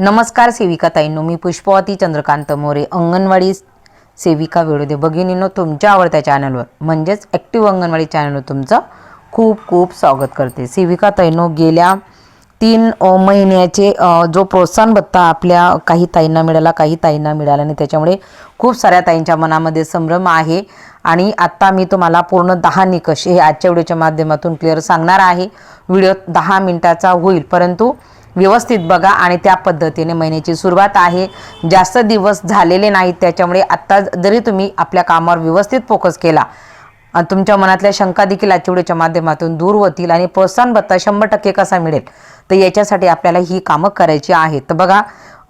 नमस्कार सेविका ताईंनो मी पुष्पवती चंद्रकांत मोरे अंगणवाडी सेविका वेळोदे भगिनींनो तुमच्या आवडत्या चॅनलवर म्हणजेच ॲक्टिव्ह अंगणवाडी चॅनलवर तुमचं खूप खूप स्वागत करते. सेविका ताईंनो गेल्या तीन महिन्याचे जो प्रोत्साहन भत्ता आपल्या काही ताईंना मिळाला काही ताईंना मिळाला नाही त्याच्यामुळे खूप साऱ्या ताईंच्या मनामध्ये संभ्रम आहे. आणि आत्ता मी तुम्हाला पूर्ण दहा निकष हे आजच्या व्हिडिओच्या माध्यमातून क्लिअर सांगणार आहे. व्हिडिओ दहा मिनिटाचा होईल परंतु व्यवस्थित बघा आणि त्या पद्धतीने महिन्याची सुरुवात आहे. जास्त दिवस झालेले नाहीत त्याच्यामुळे आत्ता जरी तुम्ही आपल्या कामावर व्यवस्थित फोकस केला आणि तुमच्या मनातल्या शंका देखील आचिवडीच्या माध्यमातून दूर होतील आणि प्रोत्साहन भत्ता शंभर टक्के कसा मिळेल तर याच्यासाठी आपल्याला ही कामं करायची आहेत. तर बघा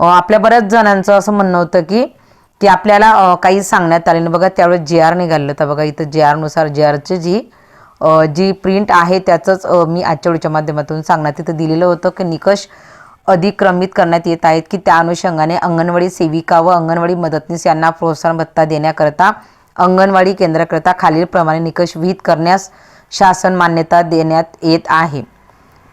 आपल्या बऱ्याच जणांचं असं म्हणणं होतं की की आपल्याला काही सांगण्यात आले बघा त्यावेळेस जे आर निघालं तर बघा इथं जे आरनुसार जे आरची जी जी प्रिंट आहे त्याचंच मी आजच्या व्हिडिओच्या माध्यमातून सांगण्यात तिथं दिलेलं होतं की निकष अधिक्रमित करण्यात येत आहेत की त्या अनुषंगाने अंगणवाडी सेविका व अंगणवाडी मदतनीस यांना प्रोत्साहन भत्ता देण्याकरता अंगणवाडी केंद्राकरता खालीलप्रमाणे निकष विहित करण्यास शासन मान्यता देण्यात येत आहे.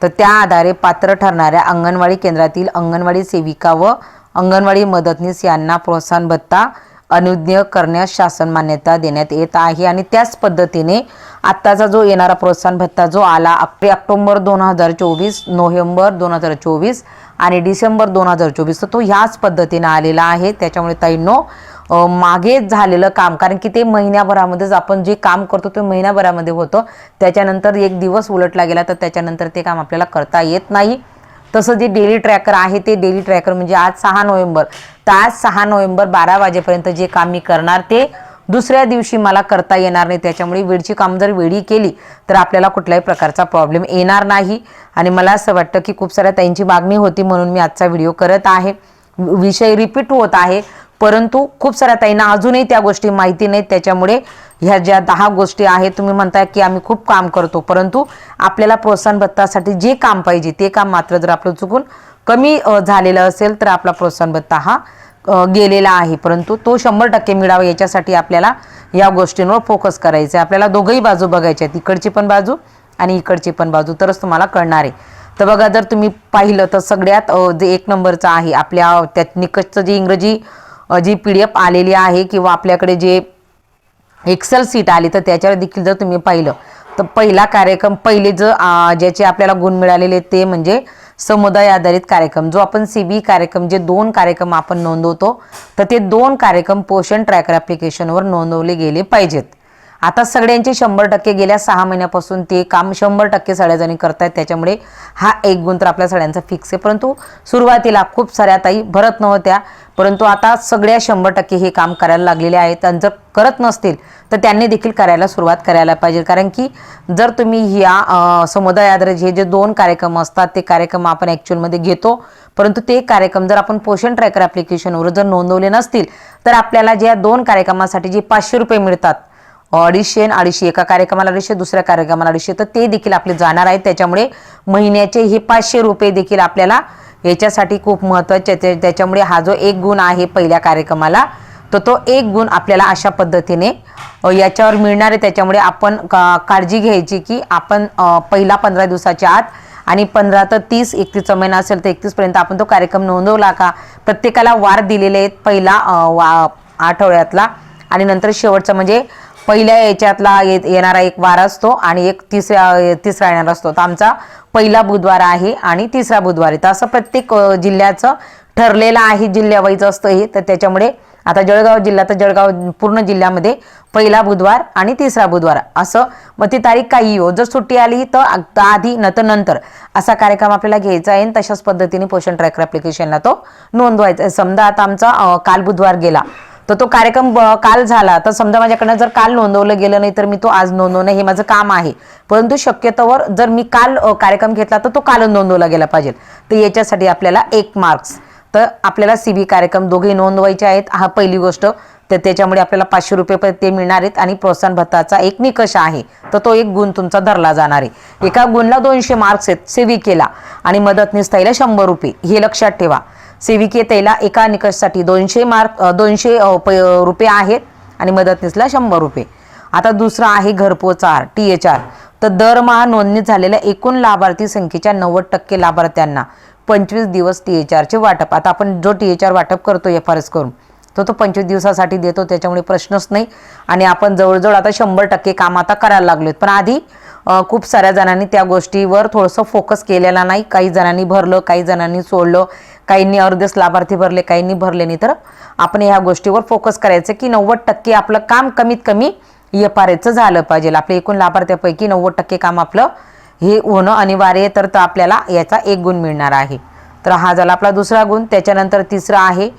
तर त्या आधारे पात्र ठरणाऱ्या अंगणवाडी केंद्रातील अंगणवाडी सेविका व अंगणवाडी मदतनीस यांना प्रोत्साहन भत्ता अनुज्ञ करण्यास शासन मान्यता देण्यात येत आहे. आणि त्याच पद्धतीने आत्ताचा जो येणारा प्रोत्साहन भत्ता जो आला आपले ऑक्टोंबर दोन हजार चोवीस नोव्हेंबर दोन हजार चोवीस आणि डिसेंबर दोन हजार चोवीस तर तो ह्याच पद्धतीनं आलेला आहे. त्याच्यामुळे ताईंनो मागे झालेलं काम कारण की ते महिन्याभरामध्येच आपण जे काम करतो ते महिन्याभरामध्ये होतं. त्याच्यानंतर एक दिवस उलटला गेला तर त्याच्यानंतर ते काम आपल्याला करता येत नाही. तसं जे डेली ट्रॅकर आहे ते डेली ट्रॅकर म्हणजे आज सहा नोव्हेंबर. तर आज सहा नोव्हेंबर बारा वाजेपर्यंत जे काम मी करणार ते दुसऱ्या दिवशी मला करता येणार नाही. त्याच्यामुळे वेळची काम जर वेळी केली तर आपल्याला कुठल्याही प्रकारचा प्रॉब्लेम येणार नाही. आणि मला असं वाटतं की खूप साऱ्या ताईंची मागणी होती म्हणून मी आजचा व्हिडिओ करत आहे. विषय रिपीट होत आहे. परंतु खूप साऱ्या ताईंना अजूनही त्या गोष्टी माहिती नाहीत. त्याच्यामुळे ह्या ज्या दहा गोष्टी आहेत तुम्ही म्हणताय की आम्ही खूप काम करतो. परंतु आपल्याला प्रोत्साहन भत्तासाठी जे काम पाहिजे ते काम मात्र जर आपलं चुकून कमी झालेलं असेल तर आपला प्रोत्साहन भत्ता हा गेलेला आहे. परंतु तो शंभर टक्के मिळावा याच्यासाठी आपल्याला या गोष्टींवर फोकस करायचा आहे आपल्याला दोघंही बाजू बघायच्या आहेत. इकडची पण बाजू आणि इकडची पण बाजू. तरच तुम्हाला कळणार आहे. तर बघा जर तुम्ही पाहिलं तर सगळ्यात जे एक नंबरचं आहे आपल्या त्यात निकटचं जे इंग्रजी जी पी डी एफ आलेली आहे किंवा आपल्याकडे जे एक्सेल सीट आली तर त्याच्यावर देखील जर तुम्ही पाहिलं तर पहिला कार्यक्रम पहिले जर ज्याचे आपल्याला गुण मिळालेले ते म्हणजे समुदाय आधारित कार्यक्रम जो आपण सी बी कार्यक्रम जे दोन कार्यक्रम आपण नोंदवतो तर ते दोन कार्यक्रम पोषण ट्रॅकर ॲप्लिकेशनवर नोंदवले गेले पाहिजेत. आता सगळ्यांचे शंभर टक्के गेल्या सहा महिन्यापासून ते काम शंभर टक्के सगळ्याजणी करतायत त्याच्यामुळे हा एक गुण तर आपल्या सगळ्यांचा फिक्स आहे. परंतु सुरुवातीला खूप साऱ्या ताई भरत नव्हत्या परंतु आता सगळ्या शंभर टक्के हे काम करायला लागलेले आहेत. आणि जर करत नसतील तर त्यांनी देखील करायला सुरुवात करायला पाहिजे. कारण की जर तुम्ही ह्या अं, हे जे दोन कार्यक्रम असतात ते कार्यक्रम आपण ॲक्च्युअलमध्ये घेतो परंतु ते कार्यक्रम जर आपण पोषण ट्रॅकर ॲप्लिकेशनवर जर नोंदवले नसतील तर आपल्याला ज्या दोन कार्यक्रमासाठी जे पाचशे रुपये मिळतात अडीचशे अडीचशे एका कार्यक्रमाला अडीचशे दुसऱ्या कार्यक्रमाला अडीचशे. तर ते देखील आपले जाणार आहेत. त्याच्यामुळे महिन्याचे हे पाचशे रुपये देखील आपल्याला याच्यासाठी खूप महत्त्वाचे त्याच्यामुळे हा जो एक गुण आहे पहिल्या कार्यक्रमाला तर तो एक गुण आपल्याला अशा पद्धतीने याच्यावर मिळणार आहे. त्याच्यामुळे आपण का- काळजी घ्यायची की आपण पहिला पंधरा दिवसाच्या आत आणि पंधरा तर तीस एकतीसचा महिना असेल तर एकतीसपर्यंत आपण तो कार्यक्रम नोंदवला का? प्रत्येकाला वार दिलेले आहेत पहिला वा आठवड्यातला आणि नंतर शेवटचा म्हणजे पहिल्या याच्यातला ये येणारा एक वार असतो आणि एक तिसऱ्या तिसरा येणारा असतो. तर आमचा पहिला बुधवार आहे आणि तिसरा बुधवार आहे. तर असं प्रत्येक जिल्ह्याचं ठरलेलं आहे जिल्ह्यावाईज असतं हे. तर त्याच्यामुळे आता जळगाव जिल्हा तर जळगाव पूर्ण जिल्ह्यामध्ये पहिला बुधवार आणि तिसरा बुधवार. असं मग ती तारीख काही हो. जर सुट्टी आली तर आधी न तर नंतर. असा कार्यक्रम आपल्याला घ्यायचा आहे आणि तशाच पद्धतीने पोषण ट्रॅकर ॲप्लिकेशनला तो नोंदवायचा आहे. समजा आता आमचा काल बुधवार गेला. तर तो कार्यक्रम ब- काल झाला. तर समजा माझ्याकडनं जर काल नोंदवलं गेलं नाही तर मी तो आज नोंदवणं हे माझं काम आहे. परंतु शक्यतोवर जर मी काल कार्यक्रम घेतला तर तो काल नोंदवला गेला पाहिजे. तर याच्यासाठी आपल्याला एक मार्क्स. तर आपल्याला सी बी कार्यक्रम दोघे नोंदवायचे आहेत. हा पहिली गोष्ट. तर त्याच्यामुळे आपल्याला पाचशे रुपये ते मिळणार आहेत आणि प्रोत्साहन भत्ताचा एक निकष आहे. तर तो एक गुण तुमचा धरला जाणार आहे. एका गुणला दोनशे मार्क्स आहेत. सेविकेला आणि मदतनीस ताईला शंभर रुपये. हे लक्षात ठेवा. सेविकेतेला एका निकषसाठी दोनशे मार्क दोनशे प- रुपये आहेत आणि मदतनीसला शंभर रुपये. आता दुसरा आहे घरपोच आर टी एच आर. तर दरमहा नोंदणी झालेल्या एकूण लाभार्थी संख्येच्या नव्वद टक्के लाभार्थ्यांना पंचवीस दिवस टी एच आरचे वाटप. आता आपण जो टी एच आर वाटप करतो एफ आर एस करून तो तो पंचवीस दिवसासाठी देतो त्याच्यामुळे प्रश्नच नाही. आणि आपण जवळजवळ आता शंभर टक्के काम आता करायला लागलो आहेत पण आधी खूप साऱ्या जणांनी त्या गोष्टीवर थोडंसं फोकस केलेला नाही. काही जणांनी भरलं काही जणांनी सोडलं. काहींनी अर्धेच लाभार्थी भरले काहींनी भरले नाही. तर आपण ह्या गोष्टीवर फोकस करायचं की नव्वद टक्के आपलं काम कमीत कमी एफ झालं पाहिजे. आपले एकूण लाभार्थ्यापैकी नव्वद टक्के काम आपलं हे होणं अनिवार्य आहे तर तो आपल्याला याचा एक गुण मिळणार आहे. तर हा झाला आपला दुसरा गुण. त्याच्यानंतर तिसरा आहे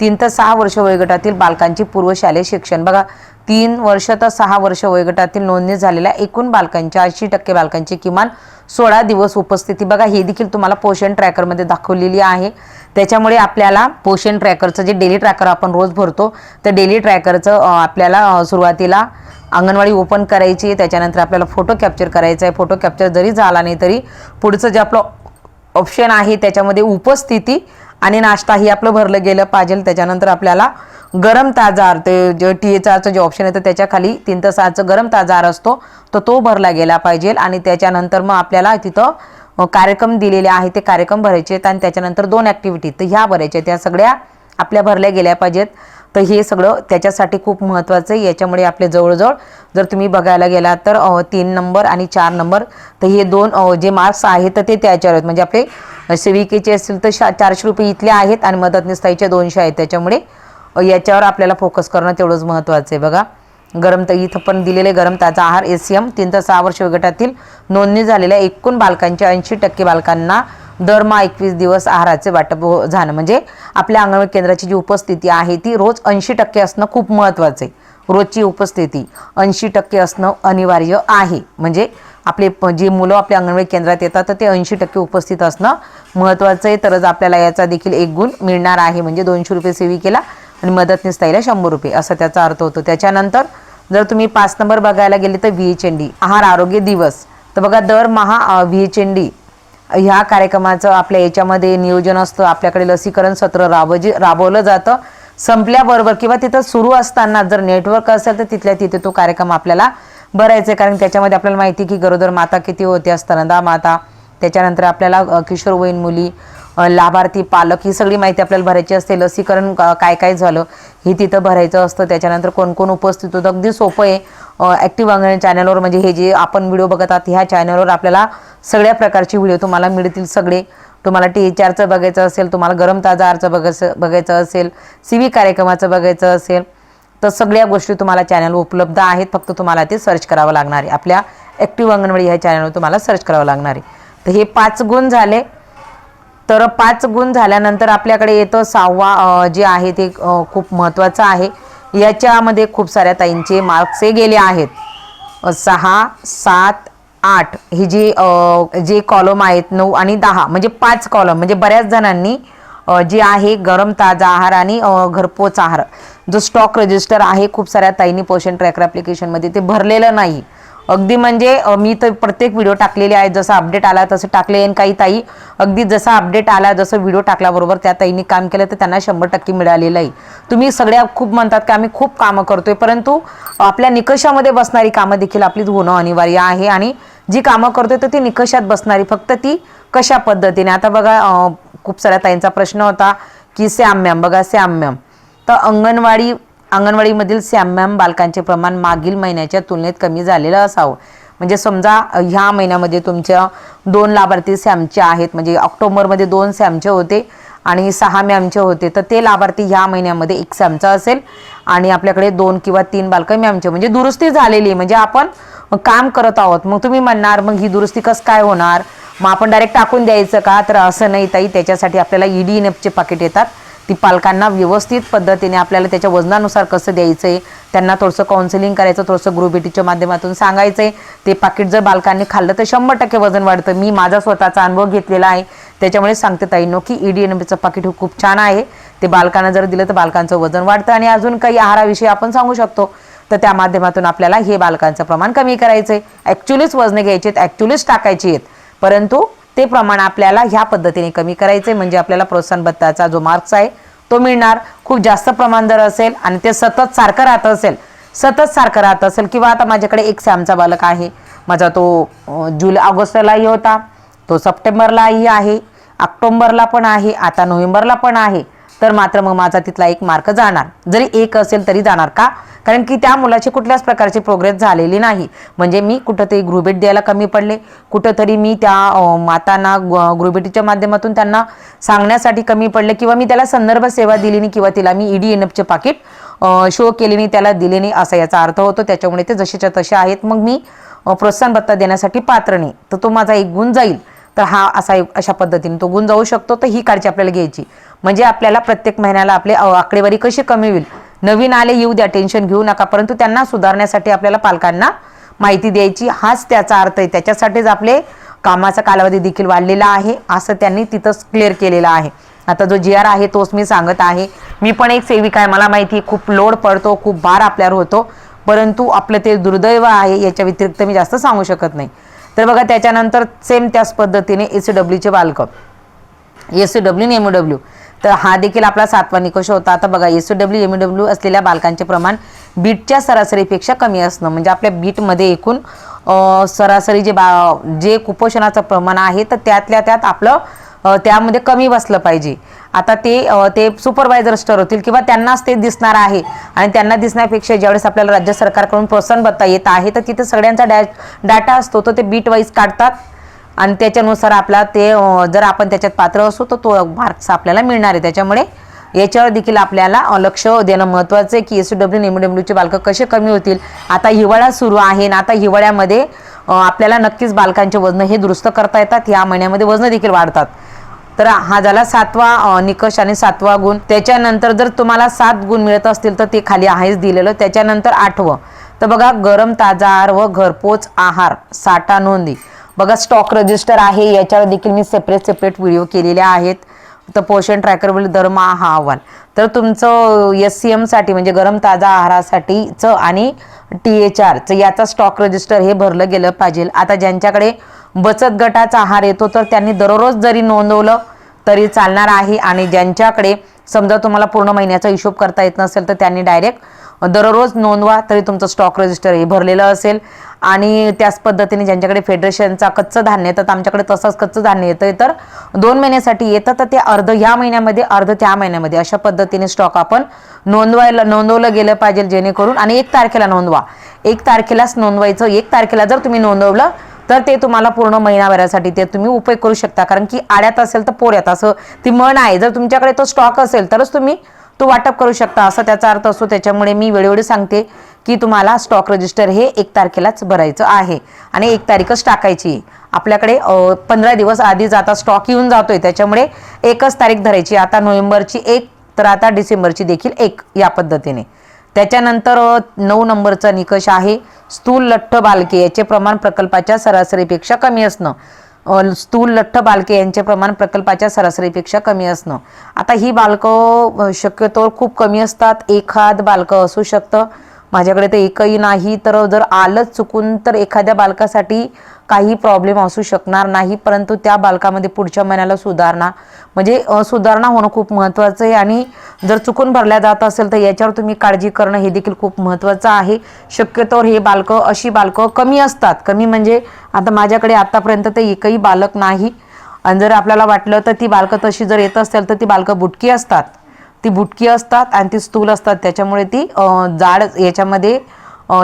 तीन तर सहा वर्ष वयोगटातील बालकांची पूर्वशालेय शिक्षण. बघा तीन वर्ष तर सहा वर्ष वयोगटातील नोंदणी झालेल्या एकूण बालकांच्या ऐंशी टक्के बालकांची किमान सोळा दिवस उपस्थिती. बघा हे देखील तुम्हाला पोषण ट्रॅकरमध्ये दाखवलेली आहे. त्याच्यामुळे आपल्याला पोषण ट्रॅकरचं जे डेली ट्रॅकर आपण रोज भरतो तर डेली ट्रॅकरचं आपल्याला सुरुवातीला अंगणवाडी ओपन करायची आहे त्याच्यानंतर आपल्याला फोटो कॅप्चर करायचा आहे फोटो कॅप्चर जरी झाला नाही तरी पुढचं जे आपलं ऑप्शन आहे त्याच्यामध्ये उपस्थिती आणि नाश्ता ही आपलं भरलं गेलं पाहिजे. त्याच्यानंतर आपल्याला गरम ताजा ते जे टी एचआरचं जे ऑप्शन आहे तर त्याच्याखाली तीन ते सहाचं गरम ताजा असतो. तर तो भरला गेला पाहिजे आणि त्याच्यानंतर मग आपल्याला तिथं कार्यक्रम दिलेले आहे ते कार्यक्रम भरायचे आहेत आणि त्याच्यानंतर दोन ॲक्टिव्हिटी तर ह्या भरायच्या आहेत. त्या सगळ्या आपल्या भरल्या गेल्या पाहिजेत. तर हे सगळं त्याच्यासाठी खूप महत्त्वाचं आहे. याच्यामुळे आपले जवळजवळ जर तुम्ही बघायला गेलात तर तीन नंबर आणि चार नंबर. तर हे दोन जे मार्क्स आहेत तर ते त्याच्यावर आहेत. म्हणजे आपले सेविकेचे असतील तर शा चारशे रुपये इथले आहेत आणि मदतनीस दोनशे आहेत. त्याच्यामुळे याच्यावर आपल्याला फोकस करणं तेवढंच महत्त्वाचं आहे. बघा गरम त इथं पण दिलेले गरम ताजा आहार एस सी एम तीन तर सहा वर्ष गटातील नोंदणी झालेल्या एकूण बालकांच्या ऐंशी टक्के बालकांना दरमहा एकवीस दिवस आहाराचे वाटप हो-, झालं. म्हणजे आपल्या अंगणवाडी केंद्राची जी उपस्थिती आहे ती रोज ऐंशी टक्के असणं खूप महत्त्वाचं आहे. रोजची उपस्थिती ऐंशी टक्के असणं अनिवार्य आहे. म्हणजे आपले जी मुलं आपल्या अंगणवाडी केंद्रात येतात तर ते ऐंशी टक्के उपस्थित असणं महत्त्वाचं आहे. तरच आपल्याला याचा देखील एक गुण मिळणार आहे. म्हणजे दोनशे रुपये सेविकेला आणि मदतनीस ताईला शंभर रुपये असा त्याचा अर्थ होतो. त्याच्यानंतर जर तुम्ही पाच नंबर बघायला गेले तर व्ही एच एन डी आहार आरोग्य दिवस. तर बघा दरमहा व्ही एच एन डी ह्या कार्यक्रमाचं आपल्या याच्यामध्ये नियोजन असतं. आपल्याकडे लसीकरण सत्र राबजी राबवलं जातं. संपल्याबरोबर किंवा तिथं सुरू असताना जर नेटवर्क असेल तर तिथल्या तिथे तो कार्यक्रम आपल्याला भरायचा आहे. कारण त्याच्यामध्ये आपल्याला माहिती आहे की गरोदर माता किती होत्या स्तनदा माता त्याच्यानंतर आपल्याला किशोरवयीन मुली लाभार्थी पालक ही सगळी माहिती आपल्याला भरायची असते. लसीकरण काय काय झालं हे तिथं भरायचं असतं. त्याच्यानंतर कोण कोण उपस्थित होतं. अगदी सोपं आहे. ॲक्टिव्ह अंगण चॅनलवर म्हणजे हे जे आपण व्हिडिओ बघत आहात ह्या चॅनलवर आपल्याला सगळ्या प्रकारचे व्हिडिओ तुम्हाला मिळतील सगळे. तुम्हाला टी एच आरचं बघायचं असेल तुम्हाला गरम ताजा आरचं बघायचं बघायचं असेल सी व्ही कार्यक्रमाचं बघायचं असेल तर सगळ्या गोष्टी तुम्हाला चॅनल उपलब्ध आहेत. फक्त तुम्हाला ते सर्च करावं लागणार आहे. आपल्या ॲक्टिव्ह अंगणवाडी ह्या चॅनलवर तुम्हाला सर्च करावं लागणार आहे. तर हे पाच गुण झाले. तर पाच गुण झाल्यानंतर आपल्याकडे येतं सहावा जे आहे ते खूप महत्त्वाचं आहे. याच्यामध्ये खूप साऱ्या ताईंचे मार्क्स हे गेले आहेत. सहा सात आठ ही जी जे कॉलम आहेत नऊ आणि दहा म्हणजे पाच कॉलम म्हणजे बऱ्याच जणांनी जे आहे गरम ताजा आहार आणि घरपोच आहार. जो स्टॉक रजिस्टर आहे खूप साऱ्या ताईंनी पोषण ट्रॅकर ॲप्लिकेशनमध्ये ते भरलेलं नाही. अगदी म्हणजे मी तर प्रत्येक व्हिडिओ टाकलेले आहेत. जसं अपडेट आला तसं टाकले. आणि काही ताई अगदी जसा अपडेट आला जसं व्हिडिओ टाकल्याबरोबर त्या ताईंनी काम केलं तर त्यांना शंभर टक्के मिळालेलं आहे तुम्ही सगळ्या खूप म्हणतात की आम्ही खूप कामं करतोय परंतु आपल्या निकषामध्ये बसणारी कामं देखील आपली होणं अनिवार्य आहे. आणि जी कामं करतोय तर ती निकषात बसणारी फक्त ती कशा पद्धतीने? आता बघा खूप साऱ्या ताईंचा प्रश्न होता की सॅम्यम बघा सॅम्यम तर अंगणवाडी अंगणवाडीमधील सॅमॅम बालकांचे प्रमाण मागील महिन्याच्या तुलनेत कमी झालेलं असावं. म्हणजे समजा ह्या महिन्यामध्ये तुमच्या दोन लाभार्थी सॅमचे आहेत. म्हणजे ऑक्टोबरमध्ये दोन सॅमचे होते आणि सहा मॅमचे होते. तर ते लाभार्थी ह्या महिन्यामध्ये एक सॅमचा असेल आणि आपल्याकडे दोन किंवा तीन बालकं मॅमचे. म्हणजे दुरुस्ती झालेली आहे. म्हणजे आपण काम करत आहोत. मग तुम्ही म्हणणार मग ही दुरुस्ती कसं काय होणार? मग आपण डायरेक्ट टाकून द्यायचं का? तर असं नाही ताई. त्याच्यासाठी आपल्याला ईडी एनएफचे पाकिट येतात. ती पालकांना व्यवस्थित पद्धतीने आपल्याला त्याच्या वजनानुसार कसं द्यायचं आहे त्यांना थोडंसं काउन्सिलिंग करायचं थोडंसं ग्रुप बीटीच्या माध्यमातून सांगायचं आहे ते पाकिट जर बालकांनी खाल्लं तर शंभर टक्के वजन वाढतं. मी माझा स्वतःचा अनुभव घेतलेला आहे. त्याच्यामुळे सांगते ताईनो की ई डी एन बीचं पाकिट हे खूप छान आहे. ते बालकांना जर दिलं तर बालकांचं वजन वाढतं आणि अजून काही आहाराविषयी आपण सांगू शकतो. तर त्या माध्यमातून आपल्याला हे बालकांचं प्रमाण कमी करायचं आहे ॲक्च्युलीच वजने घ्यायची आहेत ॲक्च्युलीच टाकायची आहेत परंतु ते प्रमाण आपल्याला ह्या पद्धतीने कमी करायचे म्हणजे आपल्याला प्रोत्साहन भत्ताचा जो मार्क्स आहे तो मिळणार. खूप जास्त प्रमाण जर असेल आणि ते सतत सारखं राहत असेल सतत सारखं राहत असेल. किंवा आता माझ्याकडे एक सॅमचा बालक आहे. माझा तो जुलै ऑगस्टलाही होता. तो सप्टेंबरलाही आहे. ऑक्टोंबरला पण आहे. आता नोव्हेंबरला पण आहे. तर मात्र मग माझा तिथला एक मार्क जाणार. जरी एक असेल तरी जाणार का? कारण की त्या मुलाची कुठल्याच प्रकारची प्रोग्रेस झालेली नाही. म्हणजे मी कुठंतरी गृहभेट द्यायला कमी पडले. कुठंतरी मी त्या मातांना गृहभेटीच्या माध्यमातून त्यांना सांगण्यासाठी कमी पडले किंवा मी त्याला संदर्भ सेवा दिली नाही किंवा तिला मी ईडी एन एफचे पाकिट शो केले नाही त्याला दिले नाही असा याचा अर्थ होतो. त्याच्यामुळे ते जसेच्या तसे आहेत. मग मी प्रोत्साहन भत्ता देण्यासाठी पात्र नाही. तर तो माझा एक गुण जाईल. तर हा असा एक- अशा पद्धतीने तो गुण जाऊ शकतो. तर ही काळजी आपल्याला घ्यायची. म्हणजे आपल्याला प्रत्येक महिन्याला आपले आकडेवारी कशी कमी होईल? नवीन आले येऊ द्या टेन्शन घेऊ नका. परंतु त्यांना सुधारण्यासाठी आपल्याला पालकांना माहिती द्यायची. हाच त्याचा अर्थ आहे. त्याच्यासाठीच आपले कामाचा कालावधी देखील वाढलेला आहे. असं त्यांनी तिथंच क्लिअर केलेलं आहे. आता जो जी आर आहे तोच मी सांगत आहे. मी पण एक सेविका आहे. मला माहिती आहे, खूप लोड पडतो खूप भार आपल्यावर होतो. परंतु आपलं ते दुर्दैव आहे याच्या व्यतिरिक्त मी जास्त सांगू शकत नाही. तर बघा त्याच्यानंतर सेम त्याच पद्धतीने ए सी डब्ल्यूचे बालक. S C W M W तर हा देखील आपला सातवा निकष होता. आता बघा एस डब्ल्यू एम डब्ल्यू असलेल्या बालकांचे प्रमाण बीटच्या सरासरीपेक्षा कमी असणं म्हणजे आपल्या बीटमध्ये एकूण सरासरी जे बा जे कुपोषणाचं प्रमाण आहे तर त्यातल्या त्यात आपलं त्यामध्ये कमी बसलं पाहिजे. आता ते ते सुपरवायझर स्टर होतील किंवा त्यांनाच ते दिसणार आहे. आणि त्यांना दिसण्यापेक्षा ज्यावेळेस आपल्याला राज्य सरकारकडून प्रोत्साहन भत्ता येत आहे तर तिथे सगळ्यांचा डॅ डाटा असतो तो ते बीट वाईज काढतात. आणि त्याच्यानुसार आपला ते जर आपण त्याच्यात पात्र असू तर तो मार्क्स आपल्याला मिळणार आहे. त्याच्यामुळे याच्यावर देखील आपल्याला लक्ष देणं महत्त्वाचं आहे की एस डब्ल्यू एम डब्ल्यूचे बालकं कसे कमी होतील. आता हिवाळा सुरू आहे आणि आता हिवाळ्यामध्ये आपल्याला नक्कीच बालकांचे वजन हे दुरुस्त करता येतात. या महिन्यामध्ये वजन देखील वाढतात. तर हा झाला सातवा निकष आणि सातवा गुण. त्याच्यानंतर जर तुम्हाला सात गुण मिळत असतील तर ते खाली आहेच दिलेलं. त्याच्यानंतर आठवं. तर बघा गरम ताजा आहार व घरपोच आहार साठा नोंदी. बघा स्टॉक रजिस्टर आहे. याच्यावर देखील मी सेपरेट सेपरेट व्हिडिओ केलेले आहेत. तर पोषण ट्रॅकरवरील दरमा हा अहवाल. तर तुमचं एस सी एमसाठी म्हणजे गरम ताजा आहारासाठीचं आणि टी एच आरचं याचा स्टॉक रजिस्टर हे भरलं गेलं पाहिजे. आता ज्यांच्याकडे बचत गटाचा आहार येतो तर त्यांनी दररोज जरी नोंदवलं तरी चालणार आहे. आणि ज्यांच्याकडे समजा तुम्हाला पूर्ण महिन्याचा हिशोब करता येत नसेल तर त्यांनी डायरेक्ट दररोज नोंदवा तरी तुमचं स्टॉक रजिस्टर हे भरलेलं असेल. आणि त्याच पद्धतीने ज्यांच्याकडे फेडरेशनचा कच्चं धान्य येतं तर आमच्याकडे तसंच कच्चं धान्य येतं तर दोन महिन्यासाठी येतं तर ते अर्ध ह्या महिन्यामध्ये अर्ध त्या महिन्यामध्ये. अशा पद्धतीने स्टॉक आपण नोंदवायला नोंदवलं गेलं पाहिजे जेणेकरून आणि एक तारखेला नोंदवा. एक तारखेलाच नोंदवायचं एक तारखेला जर तुम्ही नोंदवलं तर ते तुम्हाला पूर्ण महिनाभरासाठी ते तुम्ही उपयोग करू शकता. कारण की आड्यात असेल तर पोऱ्यात. असं ती म्हण आहे. जर तुमच्याकडे तो स्टॉक असेल तरच तुम्ही तो वाटप करू शकता असा त्याचा अर्थ असतो. त्याच्यामुळे मी वेळोवेळी सांगते की तुम्हाला स्टॉक रजिस्टर हे एक तारखेलाच भरायचं आहे. आणि एक तारीखच टाकायची. आपल्याकडे पंधरा दिवस आधीच आता स्टॉक येऊन जातोय. त्याच्यामुळे एकच तारीख धरायची. आता नोव्हेंबरची एक तर आता डिसेंबरची देखील एक या पद्धतीने. त्याच्यानंतर नऊ नंबरचा निकष आहे. स्थूल लठ्ठ बालके याचे प्रमाण प्रकल्पाच्या सरासरीपेक्षा कमी असणं. स्थूल लठ्ठ बालके यांचे प्रमाण प्रकल्पाच्या सरासरीपेक्षा कमी असणं. आता ही बालकं शक्यतो खूप कमी असतात. एखाद बालकं असू शकतं. माझ्याकडे तर एकही नाही. तर जर आलंच चुकून तर एखाद्या बालकासाठी काही प्रॉब्लेम असू शकणार नाही परंतु त्या बालकामध्ये पुढच्या महिन्याला सुधारणा म्हणजे सुधारणा होणं खूप महत्त्वाचं आहे. आणि जर चुकून भरल्या जात असेल तर याच्यावर तुम्ही काळजी करणं हे देखील खूप महत्त्वाचं आहे. शक्यतोवर हे बालकं अशी बालकं कमी असतात. कमी म्हणजे आता माझ्याकडे आत्तापर्यंत तर एकही बालक नाही. आणि जर आपल्याला वाटलं तर ती बालकं तशी जर येत असेल तर ती बालकं बुटकी असतात. ती बुटकी असतात आणि ती स्थूल असतात. त्याच्यामुळे ती जाड याच्यामध्ये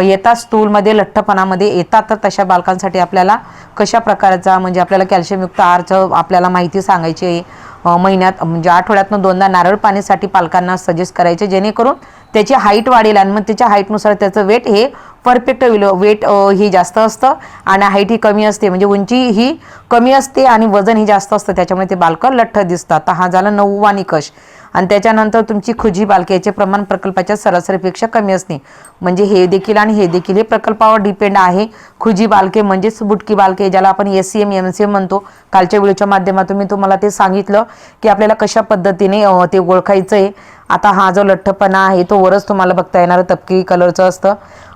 येतात स्थूलमध्ये लठ्ठपणामध्ये येतात तर तशा बालकांसाठी आपल्याला कशा प्रकारचा म्हणजे आपल्याला कॅल्शियमयुक्त आहारचं आपल्याला माहिती सांगायची आहे महिन्यात म्हणजे आठवड्यातनं दोनदा नारळ पाणीसाठी पालकांना सजेस्ट करायचे जेणेकरून त्याची हाईट वाढेल आणि मग त्याच्या हाईटनुसार त्याचं वेट हे परफेक्ट होईल वेट ही जास्त असतं आणि हाईट ही कमी असते. म्हणजे उंची ही कमी असते आणि वजन ही जास्त असतं. त्याच्यामुळे ते बालकं लठ्ठ दिसतात. तर हा झाला नववा निकष. आणि त्याच्यानंतर तुमची खुजी बालक्याचे प्रमाण प्रकल्पाच्या सरासरीपेक्षा कमी असणे म्हणजे हे देखील आणि हे देखील हे प्रकल्पावर डिपेंड आहे. खुजी बालके म्हणजेच बुटकी बालके ज्याला आपण S C M M C M म्हणतो. कालच्या व्हिडिओच्या माध्यमातून मी तुम्हाला ते सांगितलं की आपल्याला कशा पद्धतीने ते ओळखायचं आहे आता हा जो लठ्ठपणा आहे तो वरच तुम्हाला बघता येणार. तपकी कलरचं असतं.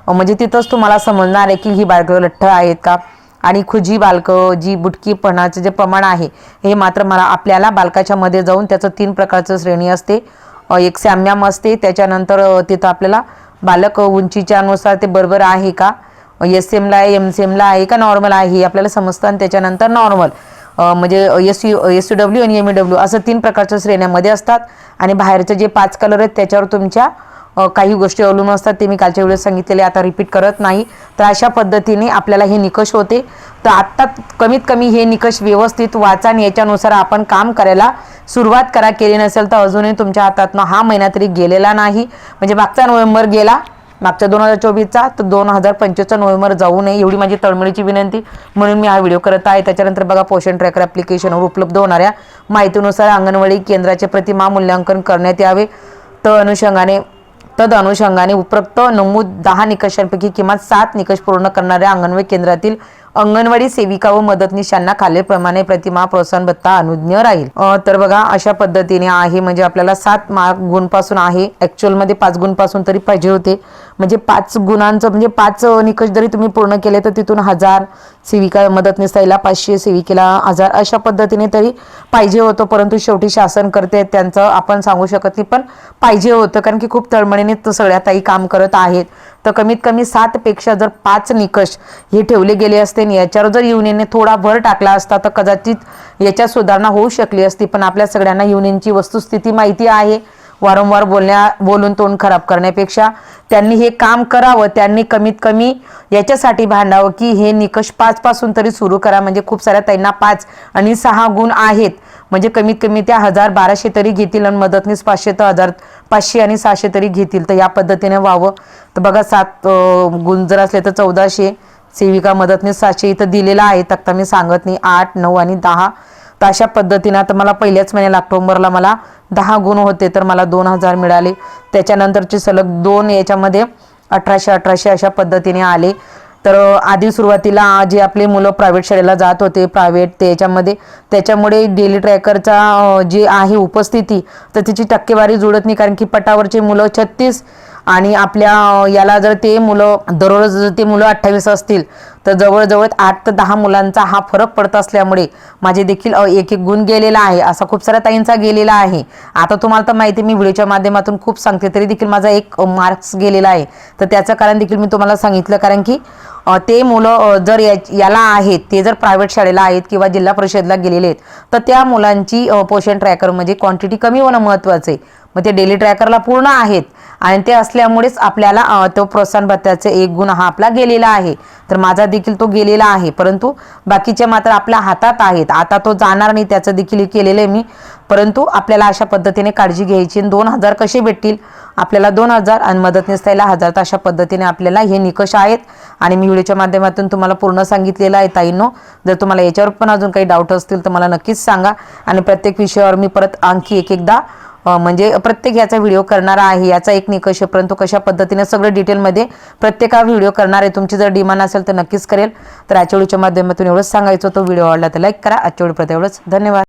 म्हणजे तिथंच तुम्हाला समजणार आहे की ही बालकं लठ्ठ आहेत का? आणि खुजी बालकं जी बुटकीपणाचं जे प्रमाण आहे हे मात्र मला आपल्याला बालकाच्या मध्ये जाऊन त्याचं तीन प्रकारचं श्रेणी असते. एक सॅम्याम असते त्याच्यानंतर तिथं आपल्याला बालक उंचीच्या अनुसार ते बरोबर आहे का? एस एमला आहे एम सी एमला आहे का नॉर्मल आहे हे आपल्याला समजतं आणि त्याच्यानंतर नॉर्मल. म्हणजे S U S U W आणि एम ई डब्ल्यू असं तीन प्रकारच्या श्रेण्यामध्ये असतात. आणि बाहेरचे जे पाच कलर आहेत त्याच्यावर तुमच्या काही गोष्टी अवलंबून असतात ते मी कालच्या व्हिडिओ सांगितलेले आता रिपीट करत नाही. तर अशा पद्धतीने आपल्याला हे निकष होते. तर आत्ता कमीत कमी हे निकष व्यवस्थित वाचा आणि याच्यानुसार आपण काम करायला सुरुवात करा. केली नसेल तर अजूनही तुमच्या हातातनं हा महिना तरी गेलेला नाही. म्हणजे मागचा नोव्हेंबर गेला मागच्या दोन हजार चोवीसचा तर दोन हजार पंचवीसचा नोव्हेंबर जाऊ नये एवढी माझी तळमळीची विनंती. म्हणून मी हा व्हिडिओ करत आहे. त्याच्यानंतर बघा पोषण ट्रॅकर ॲप्लिकेशनवर उपलब्ध होणाऱ्या माहितीनुसार अंगणवाडी केंद्राचे प्रतिमा मूल्यांकन करण्यात यावे. तर अनुषंगाने तद अनुषंगाने उपरोक्त नमूद दहा निकषांपैकी किमान सात निकष पूर्ण करणाऱ्या अंगणवाडी केंद्रातील अंगणवाडी सेविका व मदतनीशांना खालीलप्रमाणे प्रतिमा प्रोत्साहन भत्ता अनुज्ञ राहील. तर बघा अशा पद्धतीने आहे म्हणजे आपल्याला सात मार्क गुणपासून आहे. ॲक्च्युअलमध्ये पाच गुणपासून तरी पाहिजे होते. म्हणजे पाच गुणांचं म्हणजे पाच निकष जरी तुम्ही पूर्ण केले तर तिथून हजार सेविका मदतनीस ताईला पाचशे सेविकेला हजार अशा पद्धतीने तरी पाहिजे होतं. परंतु शेवटी शासन करते त्यांचं आपण सांगू शकत नाही पण पाहिजे होतं. कारण की खूप तळमळीने तर सगळ्या ताई काम करत आहेत. तर कमीत कमी सात पेक्षा जर पाच निकष हे ठेवले गेले असते आणि याच्यावर जर युनियनने थोडा भर टाकला असता तर कदाचित याच्यात सुधारणा होऊ शकली असती. पण आपल्या सगळ्यांना युनियनची वस्तुस्थिती माहिती आहे. वारंवार बोलण्या बोलून तोंड खराब करण्यापेक्षा त्यांनी हे काम करावं त्यांनी कमीत कमी याच्यासाठी भांडावं की हे निकष पाच पासून तरी सुरू करा. म्हणजे खूप साऱ्या त्यांना पाच आणि सहा गुण आहेत. म्हणजे कमीत कमी त्या हजार बाराशे तरी घेतील आणि मदतनीस पाचशे तर हजार पाचशे आणि सहाशे तरी घेतील. तर या पद्धतीने व्हावं. तर बघा सात गुण जर असले तर चौदाशे. सेविका मदतनीस सातशे इथं दिलेला आहे. तक्ता मी सांगत नाही. आठ नऊ आणि दहा. तर अशा पद्धतीनं आता मला पहिल्याच महिन्याला ऑक्टोबरला मला दहा गुण होते तर मला दोन हजार मिळाले. त्याच्यानंतरचे सलग दोन याच्यामध्ये अठराशे अठराशे अशा पद्धतीने आले. तर आधी सुरुवातीला जे आपले मुलं प्रायव्हेट शाळेला जात होते प्रायव्हेट ते याच्यामध्ये त्याच्यामुळे डेली ट्रॅकरचा जी आहे उपस्थिती तर त्याची टक्केवारी जुळत नाही कारण की पटावरचे मुलं छत्तीस आणि आपल्या याला जर ते मुलं दररोज जर ते मुलं अठ्ठावीस असतील तर जवळजवळ आठ ते दहा मुलांचा हा फरक पडत असल्यामुळे माझे देखील एक एक गुण गेलेला आहे. असा खूप साऱ्या ताईंचा गेलेला आहे. आता तुम्हाला तर माहिती मी व्हिडिओच्या माध्यमातून खूप सांगते तरी देखील माझा एक मार्क्स गेलेला आहे. तर त्याचं कारण देखील मी तुम्हाला सांगितलं कारण की ते मुलं जर या- याला आहेत ते जर प्रायव्हेट शाळेला आहेत किंवा जिल्हा परिषदला गेलेले आहेत तर त्या मुलांची पोषण ट्रॅकर म्हणजे क्वांटिटी कमी होणं महत्त्वाचं आहे. मग ते डेली ट्रॅकरला पूर्ण आहेत. आणि ते असल्यामुळेच आपल्याला तो प्रोत्साहन भत्त्याचे एक गुण हा आपला गेलेला आहे. तर माझा देखील तो गेलेला आहे. परंतु बाकीचे मात्र आपल्या हातात आहेत. आता तो जाणार नाही त्याचं देखील केलेलं आहे मी. परंतु आपल्याला अशा पद्धतीने काळजी घ्यायची आणि दोन हजार कसे भेटतील? आपल्याला दोन हजार आणि मदतनीस ताईला हजार तर अशा पद्धतीने आपल्याला हे निकष आहेत. आणि मी व्हिडिओच्या माध्यमातून तुम्हाला पूर्ण सांगितलेलं आहे ताईंनो. जर तुम्हाला याच्यावर पण अजून काही डाऊट असतील तर मला नक्कीच सांगा. आणि प्रत्येक विषयावर मी परत आणखी एक एकदा म्हणजे प्रत्येक याचा व्हिडिओ करणार आहे याचा एक निकष आहे परंतु कशा पद्धतीने सगळं डिटेलमध्ये प्रत्येका व्हिडिओ करणार आहे तुमची जर डिमांड असेल तर नक्कीच करेल. तर आजच्या व्हिडिओच्या माध्यमातून एवढंच सांगायचं तो व्हिडिओ आवडला तर लाईक करा. आजच्या व्हिडिओ एवढंच. धन्यवाद.